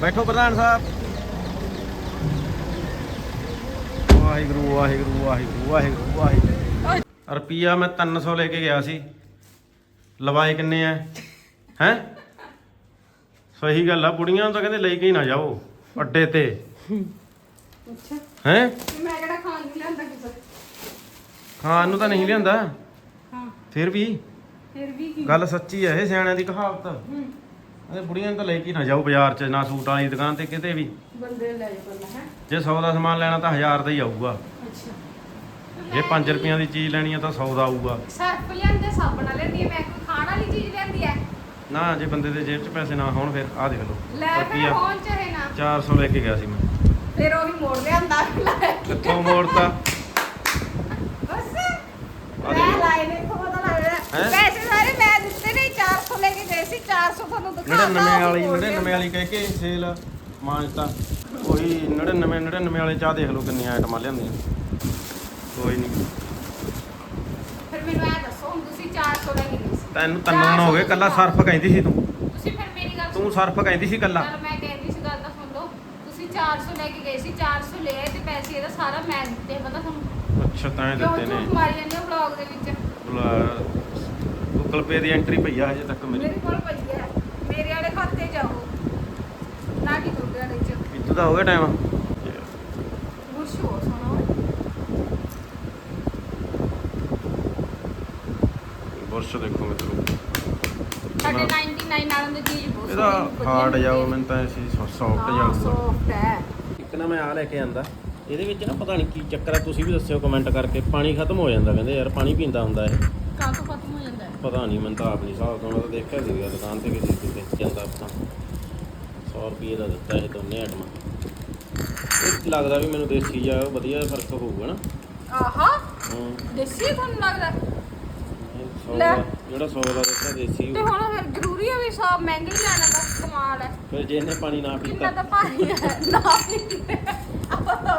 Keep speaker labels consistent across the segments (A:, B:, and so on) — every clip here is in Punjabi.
A: ਬੈਠੋ ਪ੍ਰਧਾਨ ਸਾਹਿਬ। ਵਾਹਿਗੁਰੂ ਵਾਹਿਗੁਰੂ ਵਾਹਿਗੁਰੂ ਵਾਹਿਗੁਰੂ ਵਾਹਿਗੁਰੂ। ਰੁਪਈਆ ਮੈਂ 300 ਲੈ ਕੇ ਗਿਆ ਸੀ। ਲਵਾਏ ਕਿੰਨੇ ਆ? ਹੈ? ਸਹੀ ਗੱਲ ਆ ਬੁੜੀਆਂ ਨੂੰ ਤਾਂ ਕਹਿੰਦੇ ਲੈ ਕੇ ਹੀ ਨਾ ਜਾਓ ਅੱਡੇ ਤੇ।
B: ਅੱਛਾ।
A: ਹੈ?
B: ਮੈਂ ਕਿਹੜਾ ਖਾਣ ਨਹੀਂ ਲੈਂਦਾ ਕਿਸੇ
A: ਖਾਣ ਨੂੰ ਤਾਂ ਨਹੀਂ ਲਿਆਂਦਾ।
B: ਹਾਂ।
A: ਫਿਰ ਵੀ?
B: ਫਿਰ ਵੀ ਕੀ?
A: ਗੱਲ ਸੱਚੀ ਹੈ ਇਹ ਸਿਆਣਿਆਂ ਦੀ ਕਹਾਵਤ।
B: ਹੂੰ।
A: ਇਹ ਬੁੜੀਆਂ ਨੂੰ ਤਾਂ ਲੈ ਕੇ ਨਾ ਜਾਓ ਬਾਜ਼ਾਰ 'ਚ ਨਾ ਸੂਟ ਵਾਲੀ ਦੁਕਾਨ ਤੇ ਕਿਤੇ ਵੀ।
B: ਬੰਦੇ ਲੈ ਜਾ ਬੰਦਾ ਹੈ?
A: ਜੇ 100 ਦਾ ਸਮਾਨ ਲੈਣਾ ਤਾਂ 1000 ਦਾ ਹੀ ਆਊਗਾ।
B: ਅੱਛਾ।
A: ਜੇ 5 ਰੁਪਈਆਂ ਦੀ ਚੀਜ਼ ਲੈਣੀ ਆ ਤਾਂ 100 ਦਾ ਆਊਗਾ।
B: ਸਰਫ ਲਿਆਂਦੇ ਸਾਬਣ ਲੈਂਦੀ ਮੈਂ ਕੋਈ ਖਾਣ ਵਾਲੀ ਚੀਜ਼ ਲੈਂਦੀ ਹੈ
A: ਨਾ ਜੇ ਬੰਦੇ ਦੇ ਜੇਬ 'ਚ ਪੈਸੇ ਨਾ ਹੋਣ ਫਿਰ ਆਹ ਦੇਖ ਲਓ।
B: ਲੈ ਫਿਰ ਹੋਣ ਚਾਹੇ ਨਾ।
A: 400 ਲੈ ਕੇ ਗਿਆ ਸੀ ਮੈਂ।
B: ਫਿਰ ਉਹੀ ਮੋੜ ਲਿਆਂਦਾ ਲੈ
A: ਕਿੱਥੋਂ ਮੋੜਤਾ
B: ਬਸ
A: ਆ
B: ਮੈਂ
A: ਦੇਖ।
B: ਲਾਏ ਨੇ ਖੋਦਾ ਲੱਗ ਰਿਹਾ
A: ਹੈਂ?
B: ਪੈਸੇ ਸਾਰੇ ਮੈਂ ਦਿੱਤੇ ਨਹੀਂ 400 ਲੈ ਕੇ ਗਏ ਸੀ 400 ਤੁਹਾਨੂੰ ਦਿਖਾ
A: 99 ਵਾਲੀ 99 ਵਾਲੀ ਕਹਿ ਕੇ ਸੇਲ ਮਾਂਜਤਾ ਉਹੀ 99 99 ਵਾਲੇ ਚਾਹ ਦੇਖ ਲਓ ਕਿੰਨੀਆਂ ਆਈਟਮਾਂ ਲਿਆਂਦੀਆਂ ਕੋਈ ਨਹੀਂ
B: ਫਿਰ ਮੈਨੂੰ ਇਹ ਦੱਸੋ ਹੁਣ ਤੁਸੀਂ 400 ਲੈ ਕੇ ਗਏ ਸੀ।
A: ਤੈਨੂੰ ਤਿੰਨ ਦਿਨ ਹੋ ਗਏ ਕੱਲਾ ਸਰਫ ਕਹਿੰਦੀ ਸੀ ਤੂੰ।
B: ਤੁਸੀਂ ਫਿਰ ਮੇਰੀ ਗੱਲ
A: ਤੂੰ ਸਰਫ ਕਹਿੰਦੀ ਸੀ ਕੱਲਾ।
B: ਚਲ ਮੈਂ ਕਹਿੰਦੀ ਸੀ ਗੱਲ ਤਾਂ ਸੁਣ ਲਓ। ਤੁਸੀਂ 400 ਲੈ ਕੇ ਗਏ ਸੀ 400 ਲਏ ਤੇ ਪੈਸੇ ਇਹਦਾ ਸਾਰਾ ਮੈਂ ਦਿੱਤੇ ਪਤਾ ਤੁਹਾਨੂੰ
A: ਅੱਛਾ ਤਾਂ ਇਹ ਦਿੱਤੇ ਨੇ।
B: ਮਾਰੀ ਜਾਂਦੇ ਹੋ ਵਲੌਗ ਦੇ ਵਿੱਚ?
A: ਗੂਗਲ ਪੇ ਦੀ ਐਂਟਰੀ ਪਈ ਆ ਹਜੇ ਤੱਕ ਮੇਰੀ।
B: ਮੇਰੇ ਕੋਲ ਪਈ ਹੈ ਮੇਰੇ ਵਾਲੇ ਖਾਤੇ ਜਾਓ ਨਾ ਕਿ ਤੁਹਾਡੇ ਵਾਲੇ ਚ
A: ਪੀਤੂ ਦਾ ਹੋ ਗਿਆ ਟਾਈਮ
B: ਗੁੱਸ਼ ਹੋ ਸੁਣੋ
A: ਬੁਰਸ਼ ਦੇਖੋ ਮਿੱਤਰੋ।
B: ਸਾਡੇ 99 ਨਾਲੋਂ ਦੀ ਚੀਜ਼ ਬਹੁਤ
A: ਇਹਦਾ ਹਾਰਡ ਜਾਓ ਮੈਨੂੰ ਤਾਂ ਐਸੀ ਸੌਫਟ ਜਾਊਗਾ
B: ਸੌਫਟ ਹੈ
A: ਇੱਕ ਨਾ ਮੈਂ ਆ ਲੈ ਕੇ ਆਂਦਾ। ਇਹਦੇ ਵਿੱਚ ਨਾ ਪਤਾ ਨਹੀਂ ਕੀ ਚੱਕਰ ਹੈ ਤੁਸੀਂ ਵੀ ਦੱਸਿਓ ਕਮੈਂਟ ਕਰਕੇ। ਪਾਣੀ ਖਤਮ ਹੋ ਜਾਂਦਾ ਕਹਿੰਦੇ ਯਾਰ ਪਾਣੀ ਪੀਂਦਾ ਹੁੰਦਾ ਇਹ।
B: ਕਾਹ ਤੋਂ ਖਤਮ ਹੋ ਜਾਂਦਾ? ਹੈ
A: ਪਤਾ ਨਹੀਂ ਮੈਨੂੰ ਤਾਂ ਆਪ ਨਹੀਂ ਹਿਸਾਬ ਤੋਂ ਮੈਂ ਤਾਂ ਦੇਖਿਆ ਸੀਗਾ ਦੁਕਾਨ ਤੇ ਕਿਸੇ ਤੇ ਜਾਂਦਾ ਆਪਣਾ 100 ਰੁਪਏ ਦਾ ਦਿੱਤਾ ਇਹ ਦੋਨੇ ਆਈਟਮਾਂ ਇਹ ਲੱਗਦਾ ਵੀ ਮੈਨੂੰ ਦੇਸੀ ਜਿਹਾ ਵਧੀਆ ਫ਼ਰਕ ਹੋਊਗਾ ਨਾ
B: ਆਹਾ ਦੇਸੀ ਤੁਹਾਨੂੰ ਲੱਗਦਾ
A: ਇਹ 100
B: ਲੈ।
A: ਦਾ ਜਿਹੜਾ 100 ਦਾ ਦਿੱਤਾ ਦੇਸੀ
B: ਤੇ
A: ਹੋਊ।
B: ਹੁਣ ਫਿਰ ਜ਼ਰੂਰੀ ਹੈ ਵੀ ਸਭ ਮਹਿੰਗੇ ਹੀ ਲੈਣਾ ਦਾ ਕਮਾਲ ਹੈ
A: ਫਿਰ ਜੇ ਇਹਨੇ ਪਾਣੀ ਨਾ
B: ਕਿੰਨਾ
A: ਪੀਤਾ
B: ਤਾਂ ਭਾਰੀ ਹੈ ਨਾ ਪੀਂਦੇ। ਆਪਾਂ ਤਾਂ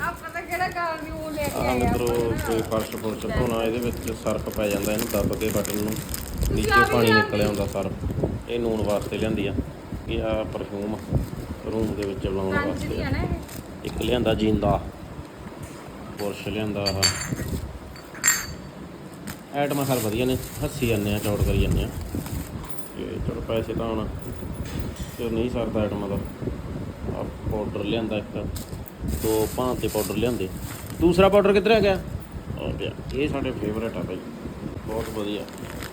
B: ਆਪਾਂ ਤਾਂ ਕਿਹੜਾ ਕਾਰ ਦੀ ਉਹ ਲੈ ਕੇ
A: ਆ
B: ਆਏ
A: ਕੋਈ। ਫਰਸ਼ ਫੁਰਸ਼ ਧੋਣਾ ਇਹਦੇ ਵਿੱਚ ਸਰਫ ਪੈ ਜਾਂਦਾ ਇਹਨੂੰ ਦੱਬ ਕੇ ਬਟਨ ਨੂੰ ਨੀਚੇ
B: ਆਹ ਵੀ
A: ਪਾਣੀ। ਨਿਕਲ ਆਉਂਦਾ ਸਰਫ ਇਹ ਨੂਨ ਵਾਸਤੇ ਲਿਆਂਦੀ ਆ ਇਹ ਆ ਪਰਫਿਊਮ ਰੂਮ ਦੇ ਵਿੱਚ ਲਾਉਣ ਵਾਸਤੇ। ਇੱਕ ਲਿਆਂਦਾ ਜਿੰਦਾ। ਬੁਰਸ਼ ਲਿਆਂਦਾ ਆ ਐਟਮਾਂ ਹਰ ਵਧੀਆ ਨੇ ਹੱਸੀ ਜਾਂਦੇ ਆ ਚੌੜ ਕਰੀ ਜਾਂਦੇ ਆ। ਤੇ ਚਲੋ ਪੈਸੇ ਤਾਂ ਹੁਣ ਤੇ ਨਹੀਂ ਸਰਦਾ ਐਟਮਾਂ ਦਾ। ਆ ਪਾਊਡਰ ਲਿਆਂਦਾ ਇੱਕ। ਦੋ ਭਾਂਤ ਦੇ ਪਾਊਡਰ ਲਿਆਂਦੇ। ਦੂਸਰਾ ਪਾਊਡਰ ਕਿੱਧਰ ਹੈ ਗਿਆ? ਆ ਗਿਆ। ਇਹ ਸਾਡੇ ਫੇਵਰੇਟ ਆ ਭਾਈ ਬਹੁਤ ਵਧੀਆ।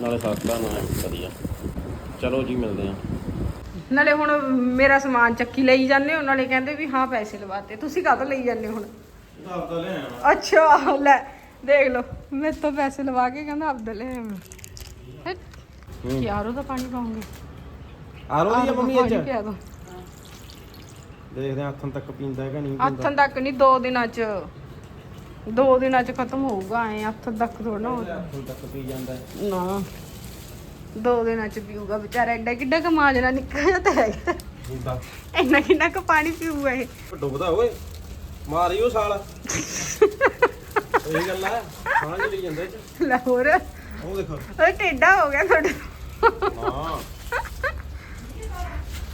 A: ਨਾਲੇ ਸਸਤਾ ਨਾਲੇ ਵਧੀਆ। ਚਲੋ ਜੀ ਮਿਲਦੇ ਆ।
B: ਨਾਲੇ ਹੁਣ ਮੇਰਾ ਸਮਾਨ ਚੱਕੀ ਲਈ ਜਾਂਦੇ ਹੋ ਨਾਲੇ ਕਹਿੰਦੇ ਵੀ ਹਾਂ ਪੈਸੇ ਲਵਾਤੇ। ਤੁਸੀਂ ਕਾਹਤੋਂ ਲਈ ਜਾਂਦੇ ਹੋ ਹੁਣ?
A: ਆਪਦਾ ਲੈ ਆਣਾ
B: ਅੱਛਾ ਲੈ ਦੇਖ ਲਓ। ਮੇਰੇ ਤੋਂ ਪੈਸੇ ਲਵਾ ਕੇ ਕਹਿੰਦਾ ਆਪਦਾ ਲੈ ਹਟ ਯਾਰੋ ਦਾ ਪਾਣੀ ਪਾਉਂਗੇ।
A: ਆ ਰੋ ਦੀ ਮੰਮੀ ਅੱਜ। ਦੇਖਦੇ ਆ ਹੱਥਾਂ ਤੱਕ ਪੀਂਦਾ ਹੈਗਾ ਨਹੀਂ ਪੀਂਦਾ।
B: ਹੱਥਾਂ ਤੱਕ ਨਹੀਂ ਦੋ ਦਿਨਾਂ ਚ। ਦੋ ਦਿਨਾਂ ਚ ਖਤਮ ਹੋਊਗਾ ਐ ਹੱਥਾਂ ਤੱਕ ਥੋੜਾ ਨਾ ਹੋਊਗਾ।
A: ਹੱਥਾਂ ਤੱਕ ਪੀ ਜਾਂਦਾ ਹੈ।
B: ਨਾ। ਦੋ ਦਿਨਾਂ ਚ ਪੀਊਗਾ ਵਿਚਾਰਾ ਐਡਾ ਕਿੱਡਾ ਕਮਾ ਜਣਾ ਨਿੱਕਾ ਜਿਹਾ ਤਾਂ ਹੈਗਾ।
A: ਹੁੰਦਾ।
B: ਇੰਨਾ ਕਿੰਨਾ ਕੁ ਪਾਣੀ ਪੀਊਗਾ ਇਹ।
A: ਡੁੱਬਦਾ ਓਏ ਮਾਰਿਓ ਸਾਲ। ਇਹ ਗੱਲ ਆ ਸਾਂਝ ਲਈ ਜਾਂਦਾ ਇਹ ਚ।
B: ਲੈ ਹੋਰ।
A: ਉਹ ਦੇਖੋ।
B: ਉਹ ਟੇਡਾ ਹੋ ਗਿਆ ਤੁਹਾਡਾ।
A: ਹਾਂ।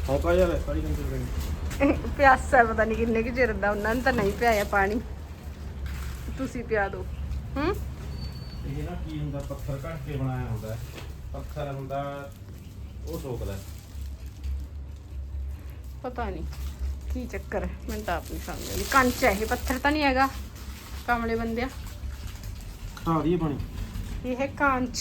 A: ਹੋ ਕਾ ਯਾਰ ਸਾਰੀ ਕੰਟਰੀ
B: ਪਿਆਸਾ ਹੈ, ਪਤਾ ਨਹੀਂ ਕਿੰਨੇ ਕੁ ਚਿਰ ਦਾ ਉਹਨਾਂ ਨੇ ਤਾਂ ਨਹੀਂ ਪਿਆਇਆ ਪਾਣੀ। ਤੁਸੀਂ ਪਿਆ ਦਿਓ ਹੂੰ?
A: ਇਹ ਨਾ ਕੀ ਹੁੰਦਾ ਪੱਥਰ ਘੜ ਕੇ ਬਣਾਇਆ ਹੁੰਦਾ। ਹੈ। ਪੱਥਰ ਹੁੰਦਾ ਉਹ ਸੋਕਦਾ।
B: ਪਤਾ ਨਹੀਂ ਕੀ ਚੱਕਰ ਹੈ ਮੈਨੂੰ ਤਾਂ ਆਪ ਨਹੀਂ ਸਮਝ ਆਉਂਦੀ। ਕੰਚ ਹੈ ਇਹ ਪੱਥਰ ਤਾਂ ਨਹੀਂ ਹੈਗਾ ਕਮਲੇ ਬੰਦਿਆ।
A: ਦਈਏ ਪਾਣੀ।
B: ਇਹ ਹੈ ਕਾਂਚ।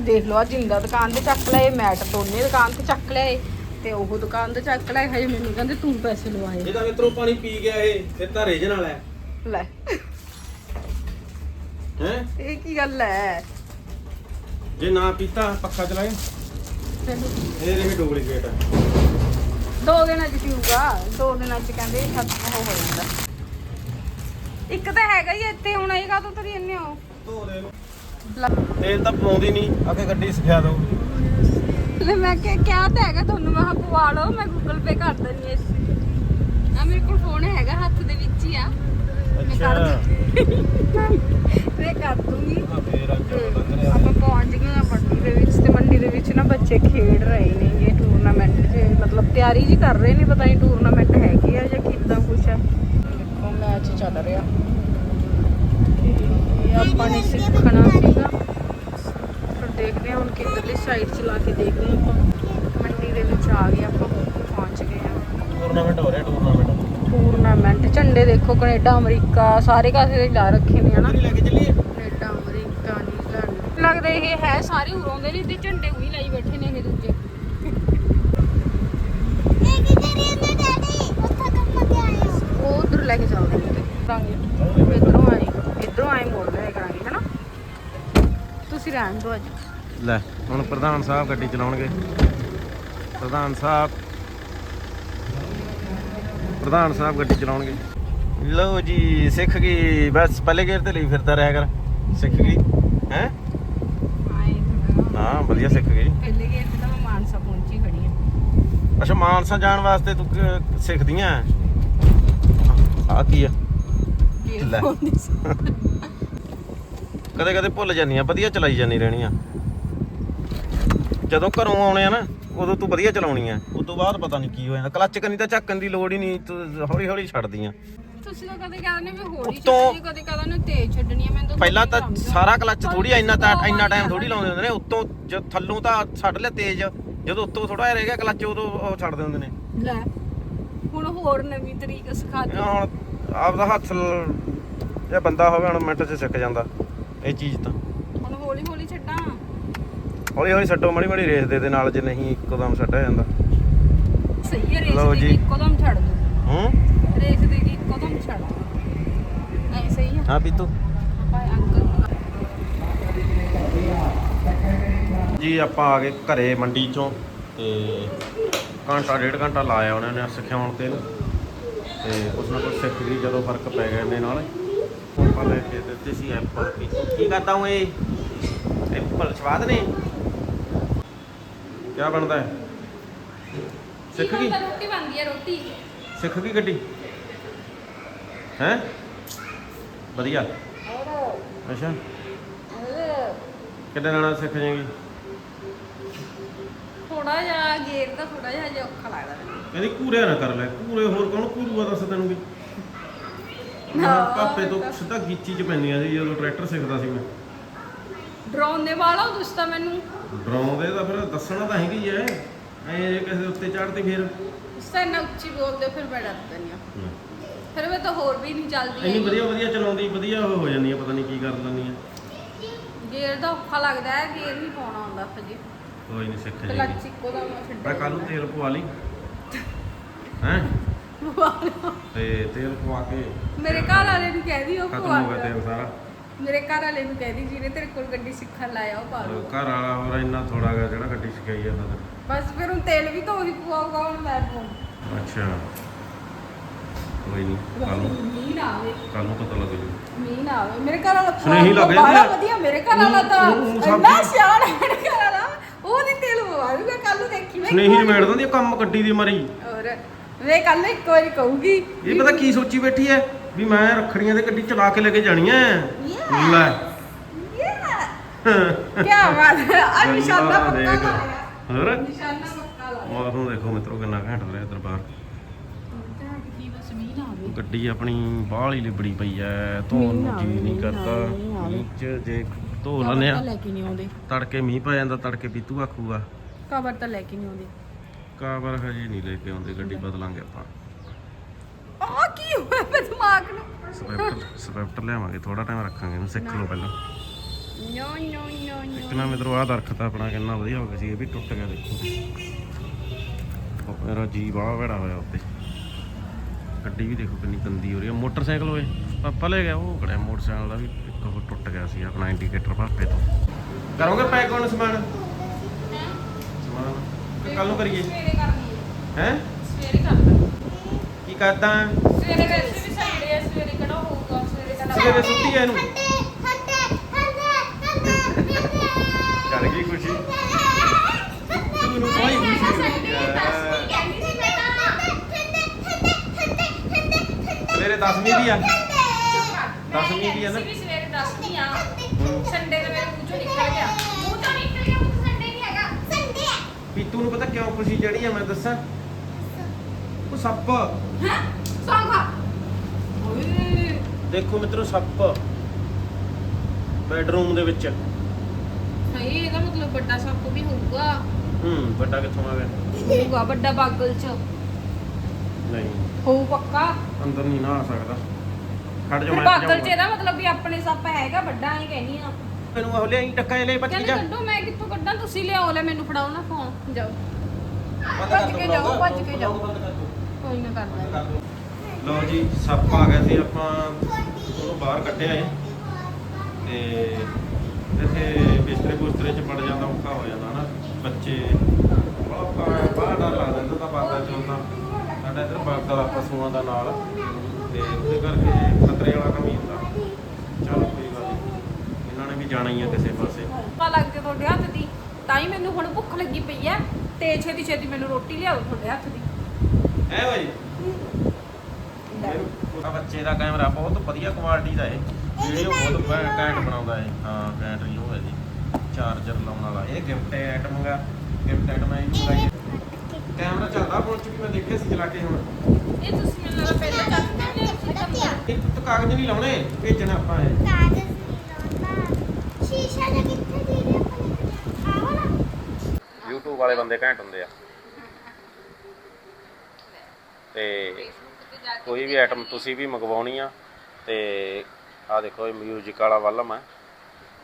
B: ਦੇਖ ਲਓ ਆ ਜਿੰਦਾ ਦੁਕਾਨ ਤੇ ਚੱਕ ਲਏ ਮੈਟ ਦੋਨੇ ਦੁਕਾਨ ਤੇ ਚੱਕ ਲਏ ਤੇ ਉਹ ਦੁਕਾਨ ਤੇ ਚੱਕ ਲਏ ਹਜੇ ਮੈਨੂੰ ਕਹਿੰਦੇ ਤੂੰ ਪੈਸੇ ਲਵਾਏ।
A: ਇਹਦਾ ਮਿੱਤਰੋ ਪਾਣੀ ਪੀ ਗਿਆ ਇਹ ਫਿਰ ਤਾਂ ਰੇਜ ਨਾਲ ਹੈ।
B: ਲੈ।
A: ਹੈ?
B: ਇਹ ਕੀ ਗੱਲ ਹੈ?
A: ਜੇ ਨਾ ਪੀਤਾ ਪੱਖਾ ਚਲਾਏ ਇਹ ਰਹੇ ਡੁਪਲੀਕੇਟ ਹੈ
B: ਦੋ ਦਿਨਾਂ ਚ ਪੀਊਗਾ। ਦੋ ਦਿਨਾਂ ਚ ਕਹਿੰਦੇ ਖਤਮ ਹੋ ਹੋ ਜਾਂਦਾ। ਇੱਕ ਤਾਂ ਹੈਗਾ ਹੀ ਇੱਥੇ ਹੁਣ ਇਹ ਕਾਹਤੋਂ ਤਰੀ ਇੰਨੇ ਹੋ?
A: ਧੋ ਦੇ ਤੇਲ ਤਾਂ ਪਾਉਂਦੀ ਨਹੀਂ ਅੱਗੇ ਗੱਡੀ ਸਿਖਾ ਦੋ।
B: ਲੈ ਮੈਂ ਕਿਹਾ ਕਿਹਾ ਤਾਂ ਹੈਗਾ ਤੁਹਾਨੂੰ? ਮੈਂ ਕਿਹਾ ਪਵਾ ਲਓ ਮੈਂ ਗੂਗਲ ਪੇ ਕਰ ਦਿੰਦੀ ਐ ਆ ਮੇਰੇ ਕੋਲ ਫੋਨ ਹੈਗਾ ਹੱਥ ਦੇ ਵਿੱਚ ਹੀ ਆ। ਮੈਂ ਕਰ ਮੈਂ ਕਰ ਦੂੰਗੀ।
A: ਆ ਫੇਰ ਅੱਜ
B: ਤੇ
A: ਲੰਘ ਰਿਹਾ
B: ਆਪਾਂ ਪਹੁੰਚ ਗਏ ਆ ਮੰਡੀ ਦੇ ਵਿੱਚ ਤੇ ਮੰਡੀ ਦੇ ਵਿੱਚ ਨਾ ਬੱਚੇ ਖੇਡ ਰਹੇ ਨੇ ਇਹ ਟੂਰਨਾਮੈਂਟ 'ਚ ਮਤਲਬ ਤਿਆਰੀ ਜੀ ਕਰ ਰਹੇ ਨੇ ਪਤਾ ਨਹੀਂ ਟੂਰਨਾਮੈਂਟ ਹੈਗੀ ਆ ਜਾਂ ਕਿੱਦਾਂ ਕੁਛ ਹੈ ਦੇਖੋ ਮੈਚ ਚੱਲ ਰਿਹਾ। ਇਹ ਆਪਾਂ ਨੇ ਸਿੱਖਣਾ ਸੀਗਾ। ਫਿਰ ਦੇਖਦੇ ਹਾਂ ਹੁਣ ਕਿੱਧਰਲੀ ਸਾਈਡ ਚਲਾ ਕੇ ਦੇਖਦੇ ਹਾਂ ਆਪਾਂ। ਮੰਡੀ ਦੇ ਵਿੱਚ ਆ ਗਏ ਆਪਾਂ ਪਹੁੰਚ ਗਏ ਹਾਂ।
A: ਟੂਰਨਾਮੈਂਟ ਹੋ ਰਿਹਾ ਟੂਰਨਾਮੈਂਟ
B: ਟੂਰਨਾਮੈਂਟ ਝੰਡੇ ਦੇਖੋ ਕੈਨੇਡਾ ਅਮਰੀਕਾ ਸਾਰੇ ਕਾਸੇ ਦੇ ਲਾ ਰੱਖੇ ਨੇ ਹਨਾ।
A: ਲੈ ਕੇ ਚੱਲੀਏ?
B: ਕੈਨੇਡਾ ਅਮਰੀਕਾ ਲੱਗਦਾ ਇਹ ਹੈ ਸਾਰੇ ਉਰੋਂ ਦੇ ਨਹੀਂ ਤੇ ਝੰਡੇ ਉਹੀ ਲਾਈ ਬੈਠੇ ਨੇ ਇਹ ਦੂਜੇ। ਉਹ ਉਧਰ ਲੈ ਕੇ ਚੱਲਦੇ ਨੇ ਕਰਾਂਗੇ। ਇਧਰੋਂ ਆਏ ਇਧਰੋਂ ਆਏ ਮੋੜ ਲੈ ਕਰਾਂਗੇ ਹਨਾ? ਤੁਸੀਂ ਰਹਿਣ ਦਿਓ ਅੱਜ।
A: ਲੈ ਹੁਣ ਪ੍ਰਧਾਨ ਸਾਹਿਬ ਗੱਡੀ ਚਲਾਉਣਗੇ। ਪ੍ਰਧਾਨ ਸਾਹਿਬ। ਪ੍ਰਧਾਨ ਸਾਹਿਬ ਗੱਡੀ ਚਲਾਉਣਗੇ। ਲਓ ਜੀ ਸਿੱਖ ਗਈ। ਬਸ ਪਹਿਲੇ ਗੇਰ ਤੇ ਲਈ ਫਿਰਦਾ ਰਿਹਾ ਕਰ। ਸਿੱਖ ਗਈ। ਹਾਂ? ਵਧੀਆ ਸਿੱਖ ਗਈ
B: ਪਹਿਲੇ ਗੇਟ ਤੇ ਤਾਂ ਮੈਂ ਮਾਨਸਾ ਪਹੁੰਚੀ ਖੜੀ ਆ
A: ਅੱਛਾ ਮਾਨਸਾ ਜਾਣ ਵਾਸਤੇ ਤੂੰ ਕ- ਸਿੱਖਦੀਆਂ? ਆ ਕੀ ਆ? ਲੈ। ਕਦੇ ਕਦੇ ਭੁੱਲ ਜਾਂਦੀਆਂ ਵਧੀਆ ਚਲਾਈ ਜਾਂਦੀ ਰਹਿਣੀਆਂ ਜਦੋਂ ਘਰੋਂ ਆਉਣੇ ਆ ਨਾ ਉਦੋਂ ਤੂੰ ਵਧੀਆ ਚਲਾਉਣੀ ਆ। ਉਸ ਤੋਂ ਬਾਅਦ ਪਤਾ ਨਹੀਂ ਕੀ ਹੋ ਜਾਂਦਾ। ਕਲੱਚ ਕਰਨੀ ਤਾਂ ਝੱਕਣ ਦੀ ਲੋੜ ਹੀ ਨਹੀਂ ਤੂੰ ਹੌਲੀ ਹੌਲੀ ਛੱਡਦੀਆਂ
B: ਤੁਸੀਂ ਤਾਂ ਕਦੇ ਕਹਿੰਦੇ ਵੀ ਹੌਲੀ
A: ਉੱਤੋਂ-
B: ਛੱਡਣੀ ਕਦੇ ਕਹਿੰਦੇ ਨੇ ਤੇਜ਼ ਛੱਡਣੀ ਆ ਮੈਂ ਤਾਂ
A: ਪਹਿਲਾਂ ਤਾਂ
B: ਹੌਲੀ
A: ਸਾਰਾ ਕਲੱਚ ਥੋੜੀ ਇੰਨਾ ਤਾਂ ਇੰਨਾ ਟਾਈਮ ਥੋੜੀ ਲਾਉਂਦੇ ਹੁੰਦੇ ਨੇ ਉੱਤੋਂ ਜਦ ਥੱਲੋਂ ਤਾਂ ਛੱਡ ਲਿਆ ਤੇਜ਼ ਜਦੋਂ ਉੱਤੋਂ ਥੋੜਾ ਜਿਹਾ ਰਹਿ ਗਿਆ ਕਲੱਚ ਉਦੋਂ ਉਹ ਛੱਡਦੇ ਹੁੰਦੇ ਨੇ।
B: ਲੈ ਹੁਣ ਹੋਰ ਨਵੀਂ ਤਰੀਕ ਸਿਖਾ
A: ਇਹ
B: ਦੇ
A: ਹੁਣ ਆਪਦਾ ਹੱਥ ਲ- ਜੇ ਬੰਦਾ ਹੋਵੇ ਹੁਣ ਮਿੰਟ 'ਚ ਸਿੱਖ ਜਾਂਦਾ ਇਹ ਚੀਜ਼ ਤਾਂ।
B: ਹੁਣ ਹੌਲੀ ਹੌਲੀ ਛੱਡਾਂ।
A: ਹੌਲੀ ਹੌਲੀ ਛੱਡੋ ਮੜੀ ਮੜੀ ਰੇਸ ਦੇ ਦੇ ਨਾਲ ਜੇ ਨਹੀਂ ਇੱਕੋਦਮ ਛੱਡਿਆ ਜਾਂਦਾ।
B: ਸਹੀ ਹੈ ਰੇਸ
A: ਲਓ
B: ਦੇ
A: ਜੀ।
B: ਕੇ ਇੱਕੋਦਮ ਛੱਡ ਦੋ।
A: ਹੂੰ?
B: ਰੇਸ ਦੇ ਹੈ
A: ਪੀਤੂ? ਜੀ ਆਪਾਂ ਆ ਗਏ ਘਰੇ ਮੰਡੀ ਚੋਂ ਤੇ ਘੰਟਾ ਡੇਢ ਘੰਟਾ ਲਾਇਆ ਉਹਨਾਂ ਨੇ ਸਿਖਾਉਣ ਤੇ ਤੇ ਉਸ ਨਾਲ ਕੁਝ ਸਿੱਖ ਗਈ ਜਦੋਂ ਫ਼ਰਕ ਪੈ ਗਿਆ ਇਹਦੇ ਨਾਲ। ਆਪਾਂ ਲੈ ਕੇ ਦਿੱਤੇ ਸੀ ਐਪਲ ਕੀ ਕਰਦਾ ਹੂੰ ਇਹ? ਐਪਲ ਸਵਾਦ ਨੇ? ਕੀ ਬਣਦਾ ਹੈ? ਸਿੱਖ ਗਈ?
B: ਰੋਟੀ ਬਣਦੀ ਹੈ ਰੋਟੀ।
A: ਸਿੱਖ ਗਈ ਗੱਡੀ? ਹੈ? ਵਧੀਆ? ਅੱਛਾ। ਕਿੰਨੇ ਨਾਲ ਸਿੱਖ ਜਾਏਗੀ?
B: ਥੋੜਾ ਜਿਹਾ ਗੇਰ ਦਾ ਥੋੜਾ ਜਿਹਾ ਜਿਹਾ ਔਖਾ ਲੱਗਦਾ ਮੈਨੂੰ।
A: ਕਹਿੰਦੀ ਕੂਰਿਆ ਨਾ ਕਰ ਲੈ ਕੂਰੇ ਹੋਰ ਕੌਣ ਕੂਰੂਆ ਦੱਸ ਤੈਨੂੰ ਵੀ?
B: ਨਾ,
A: ਪਾਪੇ ਤੋਂ ਸਿੱਧਾ ਗੀਚੀ ਚ ਪੈਂਦੀਆਂ ਸੀ ਜਦੋਂ ਟਰੈਕਟਰ ਸਿੱਖਦਾ ਸੀ ਮੈਂ।
B: ਡਰਾਉਣ ਦੇ ਵਾਲਾ ਤੁਸੀਂ ਤਾਂ ਮੈਨੂੰ।
A: ਡਰਾਉਂਦੇ ਤਾਂ ਫਿਰ ਦੱਸਣਾ ਤਾਂ ਹੈਗੀ ਐ ਐ ਜੇ ਕਿਸੇ ਉੱਤੇ ਚੜ੍ਹਦੀ ਫਿਰ।
B: ਉਸ ਤਾਂ ਇੰਨਾ ਉੱਚੀ ਬੋਲਦੇ ਫਿਰ ਮੈਂ ਡਰ ਜਾਂਦੀ ਹਾਂ। ਫਿਰ ਮੈਂ ਤਾਂ ਹੋਰ ਵੀ ਨਹੀਂ ਚੱਲਦੀ
A: ਇੰਨੀ
B: ਹੈਗੀ।
A: ਵਧੀਆ ਵਧੀਆ ਚਲਾਉਂਦੀ ਵਧੀਆ ਉਹ ਹੋ ਜਾਂਦੀ ਆ ਪਤਾ ਨਹੀਂ ਕੀ ਕਰ ਲੈਂਦੀ ਆ।
B: ਗੇਰ ਦਾ ਔਖਾ ਲੱਗਦਾ ਹੈ ਗੇਰ ਨਹੀਂ ਪਾਉਣਾ ਹੁੰਦਾ ਹਜੇ
A: ਕੋਈ ਨਹੀਂ ਸਿੱਖ
B: ਕਲੱਚ
A: ਜਾਏਗੀ।
B: ਇੱਕੋ ਦਾ ਮੈਂ ਛੱਡਿਆ
A: ਮੈਂ ਕੱਲ ਨੂੰ ਤੇਲ ਪਵਾ ਲਈ। ਹੈ? ਤੇ ਤੇਲ ਪਵਾ ਕੇ
B: ਮੇਰੇ ਘਰ ਵਾਲੇ ਨੂੰ ਕਹਿ ਦੀ ਉਹ
A: ਖਤਮ
B: ਪਵਾ
A: ਹੋ ਗਿਆ ਤੇਲ। ਸਾਰਾ।
B: ਮੇਰੇ ਘਰ ਵਾਲੇ ਨੂੰ ਕਹਿ ਦੀ ਜਿਹਨੇ ਤੇਰੇ ਕੋਲ ਗੱਡੀ ਸਿੱਖਣ ਲਾਇਆ ਉਹ ਪਾ ਲਓ।
A: ਘਰ ਵਾਲਾ ਹੋਰ ਇੰਨਾ ਥੋੜਾ ਗਾ ਜਿਹੜਾ ਗੱਡੀ ਸਿਖਾਈ ਜਾਂਦਾ ਤੈਨੂੰ
B: ਬਸ ਫਿਰ ਹੁਣ ਤੇਲ ਵੀ ਤਾਂ ਉਹੀ ਪਵਾਉਗਾ ਹੁਣ ਮੈਂ ਪਾਉਂ
A: ਅੱਛਾ। ਕੋਈ ਨਹੀਂ ਕੱਲ ਨੂੰ।
B: ਮੀਂਹ ਨਾ ਆਵੇ।
A: ਕੱਲ ਨੂੰ ਪਤਾ ਲੱਗ ਜੂ
B: ਮੀਂਹ ਨਾ ਆਵੇ। ਮੇਰੇ ਘਰ ਵਾਲਾ
A: ਸੁਨੇਹੀ ਲੱਗ ਜਾਂਦੀ
B: ਬਾਹਲਾ
A: ਆ।
B: ਵਧੀਆ ਮੇਰੇ ਘਰ ਵਾਲਾ ਤਾਂ
A: ਉਹ- ਉਹ
B: ਇੰਨਾ
A: ਸਬਜ਼ੀ-
B: ਸਿਆਣਾ ਹੈ ਮੇਰੇ ਘਰ ਵਾਲਾ। ਉਹ ਨਹੀਂ ਤੇਲ ਪਵਾ ਦੂਗਾ ਕੱਲ ਨੂੰ ਦੇਖੀ ਮੈਂ
A: ਸਨੇਹੀ ਦਿੰਦੀ ਆ ਕੰਮ ਗੱਡੀ ਦੀ ਮਰੀ।
B: ਔਰ ਮੈਂ ਕੱਲ ਇੱਕ ਵਾਰੀ ਕਹੂਗੀ
A: ਇਹ ਪਤਾ ਕੀ ਸੋਚੀ ਬੈਠੀ ਐ? ਵੀ ਮੈਂ ਰੱਖੜੀਆਂ ਤੇ ਗੱਡੀ ਚਲਾ ਕੇ ਲੈ ਕੇ ਜਾਣੀ ਐ।
B: Yeah.
A: ਲੈ।
B: ਕੀ ਬਾਤ ਹੈ। ਆ ਨਿਸ਼ਾਨਾ
A: ਗੱਲਾਂ
B: ਪੱਕਾ
A: ਦੇਖ।
B: ਲਾਇਆ।
A: ਹੋਰ?
B: ਨਿਸ਼ਾਨਾ ਪੱਕਾ ਲਾਇਆ।
A: ਮੌਸਮ ਦੇਖੋ ਮਿੱਤਰੋ ਕਿੰਨਾ ਘੈਂਟ ਰਿਹਾ ਦਰਬਾਰ। ਗੱਡੀ ਆਪਣੀ ਬਾਹਲੀ ਲਿਬੜੀ ਪਈ ਐ ਧੋਣ ਨੂੰ ਜੀ ਨਹੀਂ ਕਰਦਾ।
B: ਮੀਂਹ ਆਵੇ।
A: ਮੀਂਹ ਚ ਜੇ ਧੋ ਆ
B: ਲੈ ਕੇ ਨਹੀਂ ਆਉਂਦੇ।
A: ਤੜਕੇ ਮੀਂਹ ਪੈ ਜਾਂਦਾ ਤੜਕੇ ਪੀਤੂ ਆਖੂਗਾ।
B: ਕਵਰ ਤਾਂ ਲੈ ਕੇ ਨਹੀਂ ਆਉਂਦੇ।
A: ਕਾਬਰ ਹਜੇ ਨਹੀਂ ਲੈ ਕੇ ਆਉਂਦੇ ਗੱਡੀ ਬਦਲਾਂਗੇ ਆਪਾਂ।
B: ਆ ਕੀ ਹੋਇਆ ਮੇਰੇ ਦਿਮਾਗ ਨੂੰ?
A: ਸਵਿਫਟ ਸਵਿਫਟ ਲਿਆਵਾਂਗੇ ਥੋੜਾ ਟਾਈਮ ਰੱਖਾਂਗੇ ਇਹਨੂੰ ਸਿੱਖ ਲਓ ਪਹਿਲਾਂ।
B: ਨੋ ਨੋ ਨੋ
A: ਇੱਕ
B: ਨੋ।
A: ਨਾ ਮਿੱਤਰੋ ਆਹ ਦਰਖਤ ਆਪਣਾ ਕਿੰਨਾ ਵਧੀਆ ਹੋ ਗਿਆ ਸੀ ਇਹ ਵੀ ਟੁੱਟ ਗਿਆ ਦੇਖੋ। ਉਹ ਮੇਰਾ ਜੀ ਬਾਹਲਾ ਭੈੜਾ ਹੋਇਆ ਉੱਤੇ। ਗੱਡੀ ਵੀ ਦੇਖੋ ਕਿੰਨੀ ਗੰਦੀ ਹੋ ਰਹੀ ਹੈ। ਮੋਟਰਸਾਈਕਲ ਹੋਏ ਪਾਪਾ ਲੈ ਗਿਆ ਉਹ ਖੜਿਆ ਮੋਟਰਸਾਈਕਲ ਦਾ ਵੀ ਇੱਕ ਉਹ ਟੁੱਟ ਗਿਆ ਸੀ ਆਪਣਾ ਇੰਡੀਕੇਟਰ ਪਾਪੇ ਤੋਂ। ਕਰੋਗੇ ਪੈਕ ਹੁਣ ਸਮਾਨ? ਸਮਾਨ? ਕੱਲ ਨੂੰ ਕਰੀਏ।
B: ਹੈ।
A: ਹੈ?
B: ਸਵੇਰੇ ਕਰਨਾ
A: ਕੀ ਕਰਦਾ?
B: ਸਵੇਰੇ ਵੈਸੇ ਵੀ ਸੰਡੇ ਹੈ ਸਵੇਰੇ ਕਿਹੜਾ ਹੋਊਗਾ ਸਵੇਰੇ ਤਾਂ
A: ਸਵੇਰੇ ਸੁੱਤੀ ਐ ਇਹਨੂੰ ਕਰ ਗਈ ਖੁਸ਼ੀ ਤੂੰ ਨੂੰ ਕੋਈ ਖੁਸ਼ੀ ਹੋਈ ਹੈ ਸਵੇਰੇ 10ਵੀਂ ਦੀ ਆ। ਦਸਵੀਂ ਦੀ ਹੈ ਨਾ?
B: ਵੀ ਸਵੇਰੇ 10ਵੀਂ ਆ।
A: ਹੂੰ।
B: ਸੰਡੇ ਦਾ ਮੇਰੇ ਮੂੰਹ ਚੋਂ ਨਿਕਲ ਗਿਆ।
A: ਵੀ ਨੀਤੂ ਨੂੰ ਪਤਾ ਕਿਉਂ ਖੁਸ਼ੀ ਚੜੀ ਆ ਮੈਂ ਦੱਸਾਂ? ਉਹ ਸੱਪ।
B: ਸਾਂਗਾ ਓਏ
A: ਦੇਖੋ ਮਿੱਤਰੋ ਸੱਪ। ਬੈਡਰੂਮ ਦੇ ਵਿੱਚ।
B: ਸਹੀ ਇਹਦਾ ਮਤਲਬ ਵੱਡਾ ਸੱਪ ਵੀ ਹੋਊਗਾ।
A: ਹੂੰ ਵੱਡਾ ਕਿੱਥੋਂ ਆ ਗਿਆ?
B: ਹੋਊਗਾ ਵੱਡਾ ਬਾਗਲ ਚ।
A: ਨਹੀਂ।
B: ਹੋਊ ਪੱਕਾ।
A: ਅੰਦਰ ਨਹੀਂ ਨਾ ਆ ਸਕਦਾ। ਖੜ ਜਾ ਮੈਂ
B: ਬਾਗਲ ਚ। ਇਹਦਾ ਮਤਲਬ ਵੀ ਆਪਣੇ ਸੱਪ ਹੈਗਾ ਵੱਡਾ ਐ ਕਹਿਨੀ ਆ।
A: ਮੈਨੂੰ ਉਹ ਲਿਆਈ ਟੱਕਾ ਲੈ ਭੱਜ
B: ਕਹਿੰਦੇ
A: ਜਾ।
B: ਕੱਢੋ ਮੈਂ ਕਿੱਥੋਂ ਕੱਢਾਂ? ਤੁਸੀਂ ਲਿਆਓ ਲੈ ਮੈਨੂੰ ਫੜਾਓ ਨਾ ਫੋਨ ਜਾਓ। ਭੱਜ ਕੇ ਜਾਓ, ਭੱਜ ਕੇ ਜਾਓ। ਕੋਈ ਨਾ ਕਰਦਾ।
A: ਲਓ ਜੀ ਸੱਪ ਆ ਗਿਆ ਸੀ ਆਪਾਂ ਉਹਨੂੰ ਬਾਹਰ ਕੱਢਿਆ ਏ। ਤੇ ਇੱਥੇ ਬਿਸਤਰੇ ਬੁਸਤਰੇ ਚ ਪੜ ਜਾਂਦਾ ਔਖਾ ਹੋ ਜਾਂਦਾ ਨਾ। ਬੱਚੇ ਬਹੁਤ ਬਾਹਰ ਡਰ ਲੱਗਦਾ ਇਹਨਾਂ ਦਾ ਬਾਗਲ ਚ ਹੁੰਦਾ ਸਾਡਾ ਇੱਧਰ ਬਾਗਲ ਆ ਪਸ਼ੂਆਂ ਦਾ ਨਾਲ ਤੇ ਉਹਦੇ ਕਰਕੇ ਖਤਰੇ ਵਾਲਾ ਕੰਮ ਹੀ ਹੁੰਦਾ। ਚਲੋ ਕੋਈ ਗੱਲ ਨਹੀਂ ਇਹਨਾਂ ਨੇ ਵੀ ਜਾਣਾ ਹੀ ਆ ਕਿਸੇ ਪਾਸੇ।
B: ਪਾ ਲੱਗ ਜੇ ਤੁਹਾਡੇ ਹੱਥ ਦੀ। ਤਾਂ ਹੀ ਮੈਨੂੰ ਹੁਣ ਭੁੱਖ ਲੱਗੀ ਪਈ ਐ। ਤੇ ਛੇਤੀ ਛੇਤੀ ਮੈਨੂੰ ਰੋਟੀ ਲਿਆਓ ਤੁਹਾਡੇ ਹੱਥ ਦੀ।
A: ਐ ਭਾਈ ਉਹਦਾ ਬੱਚੇ ਦਾ ਕੈਮਰਾ ਬਹੁਤ ਵਧੀਆ ਕੁਆਲਿਟੀ ਦਾ ਹੈ ਵੀਡੀਓ ਬਹੁਤ ਘੈਂ- ਘੈਂਟ ਬਣਾਉਂਦਾ ਹੈ ਹਾਂ ਘੈਂਟ ਰਿਓ ਹੈ ਜੀ। ਚਾਰਜਰ ਲਾਉਣ ਵਾਲਾ। ਇਹ ਗਿਫਟ ਆਈਟਮ ਹੈਗਾ। ਗਿਫਟ ਆਈਟਮ ਹੈ ਇਹ ਲਗਾਈ ਕੈਮਰਾ ਚੱਲਦਾ ਫੋਨ ਦੇਖਿਆ ਸੀ ਚਲਾ ਕੇ ਹੁਣ?
B: ਇਹ ਤੁਸੀਂ ਮੈਨੂੰ ਲੱਗਦਾ ਪਹਿਲਾਂ ਚੱਕਦੇ ਨੇ ਤੁਸੀਂ ਕੰਮ ਕਰ
A: ਇਹ ਤਾਂ ਕਾਗਜ਼ ਨਹੀਂ ਲਾਉਣੇ ਭੇਜਣਾ ਆਪਾਂ ਇਹ।
C: ਕਾਗਜ਼ ਨਹੀਂ ਲਾਉਂਦਾ। ਸ਼ੀਸ਼ਾ ਜਿਹਾ ਕਿੱਥੇ ਦੀ ਰਿਹਾ ਆਪਾਂ ਆਹ ਵਾਲਾ।
A: YouTube ਵਾਲੇ ਬੰਦੇ ਘੈਂਟ ਹੁੰਦੇ ਆ। ਤੇ ਕੋਈ ਵੀ ਆਈਟਮ ਤੁਸੀਂ ਵੀ ਮੰਗਵਾਉਣੀ ਆ ਤੇ ਆ ਦੇਖੋ ਇਹ ਮਿਊਜ਼ਿਕ ਵਾਲਾ ਵਲਮ ਹੈ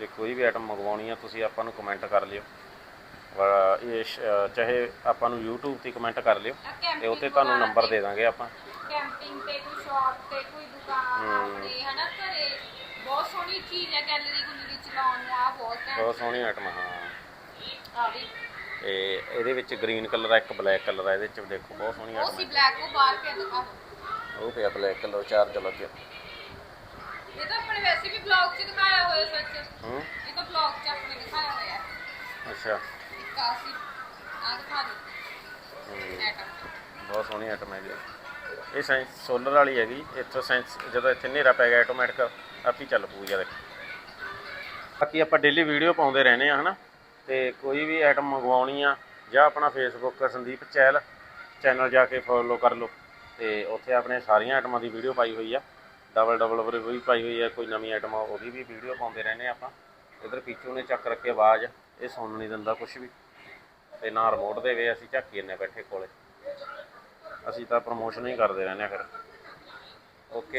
A: ਜੇ ਕੋਈ ਵੀ ਆਈਟਮ ਮੰਗਵਾਉਣੀ ਆ ਤੁਸੀਂ ਆਪਾਂ ਨੂੰ ਕਮੈਂਟ ਕਰ ਲਿਓ। ਇਹ ਸ਼- ਚਾਹੇ ਆਪਾਂ ਨੂੰ YouTube ਤੇ ਕਮੈਂਟ ਕਰ ਲਿਓ ਤੇ ਉੱਤੇ ਤੁਹਾਨੂੰ ਨੰਬਰ ਦੇ ਦਾਂਗੇ ਆਪਾਂ।
B: ਕੈਂਪਿੰਗ ਤੇ ਕੋਈ ਸ਼ਾਪ ਤੇ ਕੋਈ ਦੁਕਾਨ। ਆਪਣੇ ਹਨਾ ਘਰੇ। ਬਹੁਤ ਸੋਹਣੀ ਚੀਜ਼ ਹੈ ਗੈਲਰੀ ਗੁਲਰੀ ਚ ਲਾਉਣ ਨੂੰ ਆ ਬਹੁਤ ਘੈਂਟ
A: ਬਹੁਤ ਸੋਹਣੀ ਆਈਟਮ ਹਾਂ।
B: ਆ ਵੀ।
A: ਤੇ ਇਹਦੇ ਵਿੱਚ ਗ੍ਰੀਨ ਕਲਰ ਆ ਇੱਕ ਬਲੈਕ ਕਲਰ ਆ ਇਹਦੇ ਵਿੱਚ ਦੇਖੋ ਬਹੁਤ ਸੋਹਣੀ
B: ਉਹ ਸੀ
A: ਆਈਟਮ
B: ਬਲੈਕ ਉਹ ਬਾਹਰ ਪਿਆ ਦਿਖਾ
A: ਉਹ ਪਿਆ ਬਲੈਕ ਕਲਰ ਚਾਰਜ ਲੱਗਿਆ
B: ਇਹ ਤਾਂ ਆਪਣੇ ਵੈਸੇ ਵੀ ਬਲੌਗ 'ਚ ਦਿਖਾਇਆ ਹੋਇਆ ਸੱਚ।
A: ਹੂੰ।
B: ਇਹ ਤਾਂ ਬਲੌਗ 'ਚ ਆਪਣੇ ਦਿਖਾਇਆ ਹੋਇਆ। ਹੈ
A: ਅੱਛਾ। ਹੂੰ। ਬਹੁਤ ਸੋਹਣੀ ਆਈਟਮ ਹੈਗੀ ਇਹ ਸਾਇੰਸ ਸੋਲਰ ਵਾਲੀ ਹੈਗੀ। ਇੱਥੋਂ ਸਾਇੰਸ ਜਦੋਂ ਇੱਥੇ ਹਨੇਰਾ ਪੈ ਗਿਆ ਆਟੋਮੈਟਿਕ ਆਪੀ ਚੱਲ ਪੂਗਾ ਦੇਖ। ਬਾਕੀ ਆਪਾਂ ਡੇਲੀ ਵੀਡੀਓ ਪਾਉਂਦੇ ਰਹਿੰਦੇ ਆ ਹਨਾ? ਤੇ ਕੋਈ ਵੀ ਆਈਟਮ ਮੰਗਵਾਉਣੀ ਆ ਜਾਂ ਆਪਣਾ ਫੇਸਬੁੱਕ ਸੰਦੀਪ ਚਹਿਲ ਚੈਨਲ ਜਾ ਕੇ ਫੋਲੋ ਕਰ ਲਓ। ਤੇ ਉੱਥੇ ਆਪਣੇ ਸਾਰੀਆਂ ਆਈਟਮਾਂ ਦੀ ਵੀਡੀਓ ਪਾਈ ਹੋਈ ਆ। ਡਬਲ ਡਬਲ ਵੀ ਪਾਈ ਹੋਈ ਆ। ਕੋਈ ਨਵੀਂ ਆਈਟਮ ਆ ਉਹਦੀ ਵੀ ਵੀਡੀਓ ਪਾਉਂਦੇ ਰਹਿੰਦੇ ਆ ਆਪਾਂ। ਇਧਰ ਪਿੱਛੋਂ ਨੇ ਚੱਕ ਰੱਖੇ ਆਵਾਜ਼। ਇਹ ਸੁਣ ਨਹੀਂ ਦਿੰਦਾ ਕੁਝ ਵੀ। ਤੇ ਨਾ ਰਿਮੋਟ ਦੇ ਵੇ, ਅਸੀਂ ਝੱਕੀ ਜੰਨੇ ਬੈਠੇ ਕੋਲੇ। ਅਸੀਂ ਤਾਂ ਪ੍ਰਮੋਸ਼ਨ ਹੀ ਕਰਦੇ ਰਹਿੰਦੇ ਆ ਫਿਰ। ਓਕੇ